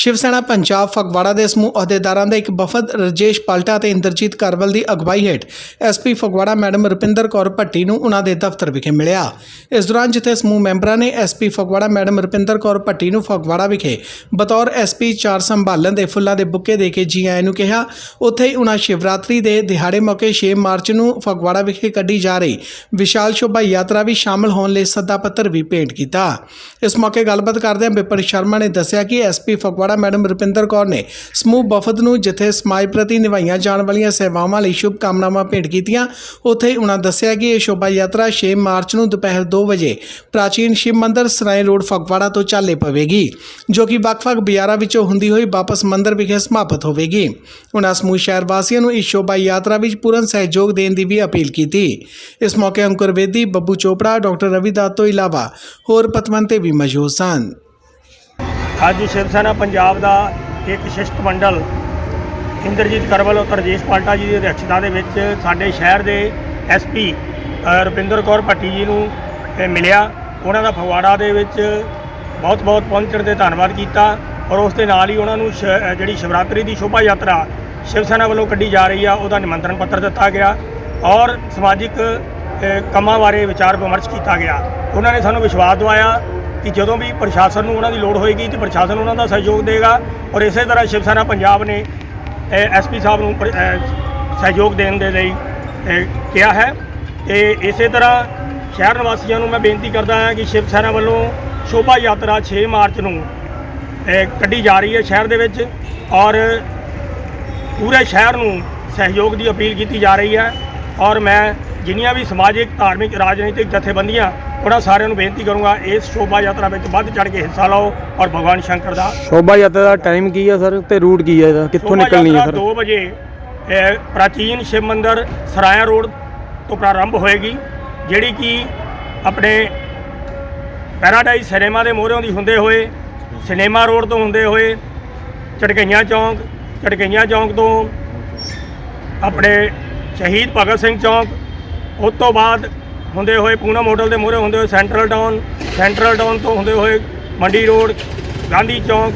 ਸ਼ਿਵ ਸੈਨਾ ਪੰਜਾਬ ਫਗਵਾੜਾ ਦੇ ਸਮੂਹ ਅਹੁਦੇਦਾਰਾਂ ਦਾ ਇੱਕ ਵਫਦ ਰਜੇਸ਼ ਪਾਲਟਾ ਤੇ ਇੰਦਰਜੀਤ ਕਰਵਲ ਦੀ ਅਗਵਾਈ ਹੇਠ ਐਸਪੀ ਫਗਵਾੜਾ ਮੈਡਮ ਰੁਪਿੰਦਰ ਕੌਰ ਭੱਟੀ ਨੂੰ ਉਹਨਾਂ ਦੇ ਦਫ਼ਤਰ ਵਿਖੇ ਮਿਲਿਆ। ਇਸ ਦੌਰਾਨ ਜਿੱਥੇ ਸਮੂਹ ਮੈਂਬਰਾਂ ਨੇ ਐਸਪੀ ਫਗਵਾੜਾ ਮੈਡਮ ਰੁਪਿੰਦਰ ਕੌਰ ਭੱਟੀ ਨੂੰ ਫਗਵਾੜਾ ਵਿਖੇ ਬਤੌਰ ਐਸਪੀ ਚਾਰ ਸੰਭਾਲਣ ਦੇ ਫੁੱਲਾਂ ਦੇ ਬੁੱਕੇ ਦੇ ਕੇ ਜੀ ਆਇਆਂ ਨੂੰ ਕਿਹਾ, ਉੱਥੇ ਹੀ ਉਹਨਾਂ ਸ਼ਿਵਰਾਤਰੀ ਦੇ ਦਿਹਾੜੇ ਮੌਕੇ 6 ਮਾਰਚ ਨੂੰ ਫਗਵਾੜਾ ਵਿਖੇ ਕੱਢੀ ਜਾ ਰਹੀ ਵਿਸ਼ਾਲ ਸ਼ੋਭਾ ਯਾਤਰਾ ਵੀ ਸ਼ਾਮਲ ਹੋਣ ਲਈ ਸੱਦਾ ਪੱਤਰ ਵੀ ਭੇਂਟ ਕੀਤਾ। ਇਸ ਮੌਕੇ ਗੱਲਬਾਤ ਕਰਦਿਆਂ ਵਿਪਨ ਸ਼ਰਮਾ ਨੇ ਦੱਸਿਆ ਕਿ ਐਸਪੀ ਫਗਵਾੜਾ ਮੈਡਮ ਰੁਪਿੰਦਰ ਕੌਰ ਨੇ ਸਮੂਹ ਵਫਦ ਨੂੰ ਜਿੱਥੇ ਸਮਾਜ ਪ੍ਰਤੀ ਨਿਭਾਈਆਂ ਜਾਣ ਵਾਲੀਆਂ ਸੇਵਾਵਾਂ ਲਈ ਸ਼ੁਭ ਕਾਮਨਾਵਾਂ ਭੇਂਟ ਕੀਤੀਆਂ, ਉੱਥੇ ਹੀ ਉਹਨਾਂ ਦੱਸਿਆ ਕਿ ਇਹ ਸ਼ੋਭਾ ਯਾਤਰਾ 6 ਮਾਰਚ ਨੂੰ ਦੁਪਹਿਰ 2 ਵਜੇ ਪ੍ਰਾਚੀਨ ਸ਼ਿਵ ਮੰਦਿਰ ਸਰਾਏ ਰੋਡ ਫਗਵਾੜਾ ਤੋਂ ਚਾਲੇ ਪਵੇਗੀ, ਜੋ ਕਿ ਵੱਖ-ਵੱਖ ਬਾਜ਼ਾਰਾਂ ਵਿੱਚੋਂ ਹੁੰਦੀ ਹੋਈ ਵਾਪਸ ਮੰਦਿਰ ਵਿਖੇ ਸਮਾਪਤ ਹੋਵੇਗੀ। ਉਹਨਾਂ ਸਮੂਹ ਸ਼ਹਿਰ ਵਾਸੀਆਂ ਨੂੰ ਇਸ ਸ਼ੋਭਾ ਯਾਤਰਾ ਵਿੱਚ ਪੂਰਨ ਸਹਿਯੋਗ ਦੇਣ ਦੀ ਵੀ ਅਪੀਲ ਕੀਤੀ। ਇਸ ਮੌਕੇ ਅੰਕੁਰ ਵੇਦੀ ਬੱਬੂ ਚੋਪੜਾ, ਡਾਕਟਰ ਰਵੀ ਦੱਤ ਤੋਂ ਇਲਾਵਾ ਹੋਰ ਪਤਵੰਤੇ ਵੀ ਮੌਜੂਦ ਸਨ। ਅੱਜ ਸ਼ਿਵ ਸੈਨਾ ਪੰਜਾਬ ਦਾ ਇੱਕ ਸ਼ਿਸ਼ਟ ਮੰਡਲ ਇੰਦਰਜੀਤ ਕਰਵਲ ਅਤੇ ਰਜੇਸ਼ ਪਾਲਟਾ ਜੀ ਦੀ ਅਧਿਕਸ਼ਤਾ ਦੇ ਵਿੱਚ ਸਾਡੇ ਸ਼ਹਿਰ ਦੇ ਐਸਪੀ ਰੁਪਿੰਦਰ ਕੌਰ ਭੱਟੀ ਜੀ ਨੂੰ ਮਿਲਿਆ। ਉਹਨਾਂ ਦਾ ਫਗਵਾੜਾ ਦੇ ਵਿੱਚ ਬਹੁਤ ਬਹੁਤ ਪਹੁੰਚਣ ਤੇ ਧੰਨਵਾਦ ਕੀਤਾ ਔਰ ਉਸ ਦੇ ਨਾਲ ਹੀ ਉਹਨਾਂ ਨੂੰ ਸ਼- ਜਿਹੜੀ ਸ਼ਿਵਰਾਤਰੀ ਦੀ ਸ਼ੋਭਾ ਯਾਤਰਾ ਸ਼ਿਵ ਸੈਨਾ ਵੱਲੋਂ ਕੱਢੀ ਜਾ ਰਹੀ ਆ, ਉਹਦਾ ਨਿਮੰਤਰਣ ਪੱਤਰ ਦਿੱਤਾ ਗਿਆ ਔਰ ਸਮਾਜਿਕ ਕੰਮਾਂ ਬਾਰੇ ਵਿਚਾਰ ਵਿਮਰਸ਼ ਕੀਤਾ ਗਿਆ। ਉਹਨਾਂ ਨੇ ਸਾਨੂੰ ਵਿਸ਼ਵਾਸ ਦਿਵਾਇਆ ਕਿ ਜਦੋਂ ਵੀ ਪ੍ਰਸ਼ਾਸਨ ਨੂੰ ਉਹਨਾਂ ਦੀ ਲੋੜ ਹੋਏਗੀ ਤੇ ਪ੍ਰਸ਼ਾਸਨ ਉਹਨਾਂ ਦਾ ਸਹਿਯੋਗ ਦੇਗਾ ਔਰ ਇਸੇ ਤਰ੍ਹਾਂ ਸ਼ਿਵ ਸੈਨਾ ਪੰਜਾਬ ਨੇ ਐਸਪੀ ਸਾਹਿਬ ਨੂੰ ਸਹਿਯੋਗ ਦੇਣ ਦੇ ਲਈ ਕਿਹਾ ਹੈ। ਤੇ ਇਸੇ ਤਰ੍ਹਾਂ ਸ਼ਹਿਰ ਨਿਵਾਸੀਆਂ ਨੂੰ ਮੈਂ ਬੇਨਤੀ ਕਰਦਾ ਹਾਂ ਕਿ ਸ਼ਿਵ ਸੈਨਾ ਵੱਲੋਂ ਸ਼ੋਭਾ ਯਾਤਰਾ 6 ਮਾਰਚ ਨੂੰ ਕੱਢੀ ਜਾ ਰਹੀ ਹੈ ਸ਼ਹਿਰ ਦੇ ਵਿੱਚ ਔਰ ਪੂਰੇ ਸ਼ਹਿਰ ਨੂੰ ਸਹਿਯੋਗ ਦੀ ਅਪੀਲ ਕੀਤੀ ਜਾ ਰਹੀ ਹੈ। ਔਰ ਮੈਂ ਜਿੰਨੀਆਂ ਵੀ ਸਮਾਜਿਕ, ਧਾਰਮਿਕ, ਰਾਜਨੀਤਿਕ ਜਥੇਬੰਦੀਆਂ ਉਹਨਾਂ ਸਾਰਿਆਂ ਨੂੰ ਬੇਨਤੀ ਕਰੂੰਗਾ ਇਸ ਸ਼ੋਭਾ ਯਾਤਰਾ ਵਿੱਚ ਵੱਧ ਚੜ ਕੇ ਹਿੱਸਾ ਲਓ ਔਰ ਭਗਵਾਨ ਸ਼ੰਕਰ ਦਾ ਸ਼ੋਭਾ ਯਾਤਰਾ ਦਾ ਟਾਈਮ ਕੀ ਹੈ ਸਰ ਤੇ ਰੂਟ ਕੀ ਹੈ ਇਹਦਾ? ਕਿੱਥੋਂ ਨਿਕਲਣੀ ਹੈ ਸਰ? 2 ਵਜੇ ਪ੍ਰਾਚੀਨ ਸ਼ਿਵ ਮੰਦਿਰ ਸਰਾਇਆ ਰੋਡ ਤੋਂ ਪ੍ਰਾਰੰਭ ਹੋਏਗੀ ਜਿਹੜੀ ਕਿ ਆਪਣੇ ਪੈਰਾਡਾਈਜ਼ ਸਿਨੇਮਾ ਦੇ ਮੋਹਰਿਓਂ ਦੀ ਹੁੰਦੇ ਹੋਏ ਸਿਨੇਮਾ ਰੋਡ ਤੋਂ ਹੁੰਦੇ ਹੋਏ ਚੜਕਈਆਂ ਚੌਂਕ ਚੜਕਈਆਂ ਚੌਂਕ ਤੋਂ ਆਪਣੇ ਸ਼ਹੀਦ ਭਗਤ ਸਿੰਘ ਚੌਂਕ ਉਸ ਤੋਂ ਬਾਅਦ ਹੁੰਦੇ ਹੋਏ ਪੂਨਾ ਮੋਡਲ ਦੇ ਮੋਹਰੇ ਹੁੰਦੇ ਹੋਏ ਸੈਂਟਰਲ ਟਾਊਨ ਸੈਂਟਰਲ ਟਾਊਨ ਤੋਂ ਹੁੰਦੇ ਹੋਏ ਮੰਡੀ ਰੋਡ, ਗਾਂਧੀ ਚੌਂਕ,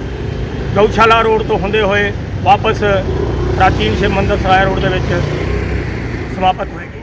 ਗਊਸ਼ਾਲਾ ਰੋਡ ਤੋਂ ਹੁੰਦੇ ਹੋਏ ਵਾਪਸ ਪ੍ਰਾਚੀਨ ਸ਼ਿਵ ਮੰਦਰ ਸਰਾਏ ਰੋਡ ਦੇ ਵਿੱਚ ਸਮਾਪਤ ਹੋਏਗੀ।